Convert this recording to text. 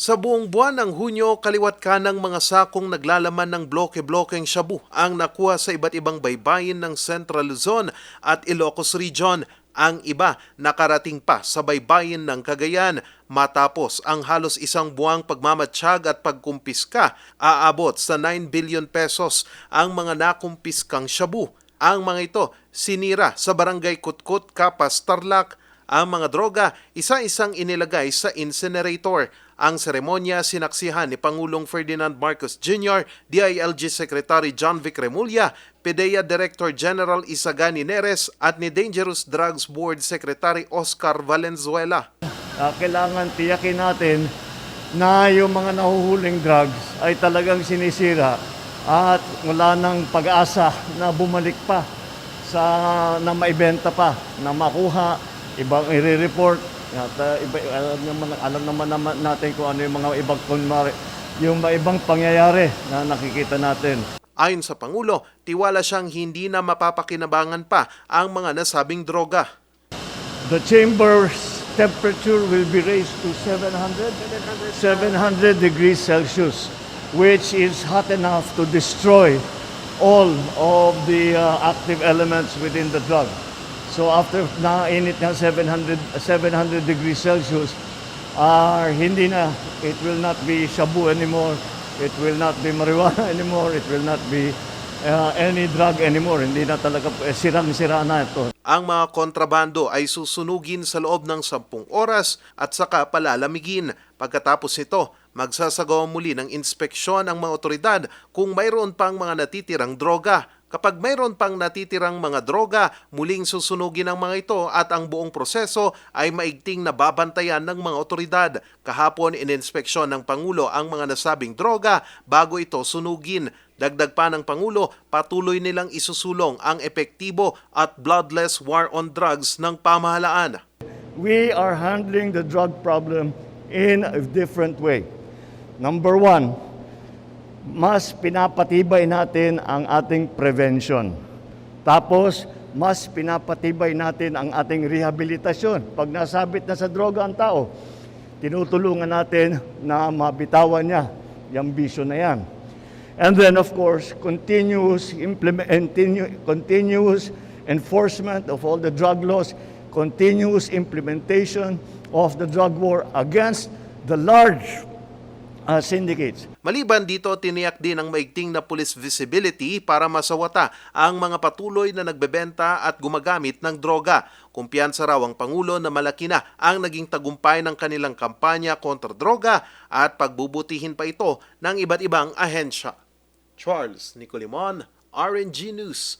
Sa buong buwan ng Hunyo, kaliwat ka ng mga sakong naglalaman ng bloke-blokeng shabu ang nakuha sa iba't ibang baybayin ng Central Luzon at Ilocos Region. Ang iba nakarating pa sa baybayin ng Cagayan matapos ang halos isang buwang pagmamatsyag at pagkumpiska aabot sa 9 billion pesos ang mga nakumpiskang shabu. Ang mga ito sinira sa barangay Kutkut, Kapas, Tarlac, ang mga droga isa-isang inilagay sa incinerator. Ang seremonya sinaksihan ni Pangulong Ferdinand Marcos Jr., DILG Secretary John Vic Remulla, PDEA Director General Isagani Neres at ni Dangerous Drugs Board Secretary Oscar Valenzuela. Ah, kailangan tiyakin natin na yung mga nahuhuling drugs ay talagang sinisira at wala nang pag-asa na bumalik pa sa na maibenta pa, na makuha, ibang i-report. At, iba, alam, naman, alam naman naman natin kung ano yung mga ibang kunwari, yung mga ibang pangyayari na nakikita natin. Ayon sa Pangulo, tiwala siyang hindi na mapapakinabangan pa ang mga nasabing droga. The chamber's temperature will be raised to 700? 700 degrees Celsius, which is hot enough to destroy all of the uh, active elements within the drug. So after na-init na 700, 700 degrees Celsius, uh, hindi na, it will not be shabu anymore, it will not be marijuana anymore, it will not be uh, any drug anymore. Hindi na talaga, eh, sirang-sira na ito. Ang mga kontrabando ay susunugin sa loob ng 10 oras at saka palalamigin. Pagkatapos nito, magsasagawa muli ng inspeksyon ang mga otoridad kung mayroon pang mga natitirang droga. Kapag mayroon pang natitirang mga droga, muling susunugin ang mga ito at ang buong proseso ay maigting na babantayan ng mga otoridad. Kahapon ininspeksyon ng Pangulo ang mga nasabing droga bago ito sunugin. Dagdag pa ng Pangulo, patuloy nilang isusulong ang epektibo at bloodless war on drugs ng pamahalaan. we are handling the drug problem in a different way. Number one, mas pinapatibay natin ang ating prevention. Tapos, mas pinapatibay natin ang ating rehabilitasyon. Pag nasabit na sa droga ang tao, tinutulungan natin na mabitawan niya yung bisyo na yan. And then, of course, continuous, implement, continuous enforcement of all the drug laws, continuous implementation of the drug war against the large uh, syndicates. Maliban dito, tiniyak din ang maigting na police visibility para masawata ang mga patuloy na nagbebenta at gumagamit ng droga. Kumpiyansa raw ang Pangulo na malaki na ang naging tagumpay ng kanilang kampanya kontra droga at pagbubutihin pa ito ng iba't ibang ahensya. Charles Nicolimon, RNG News,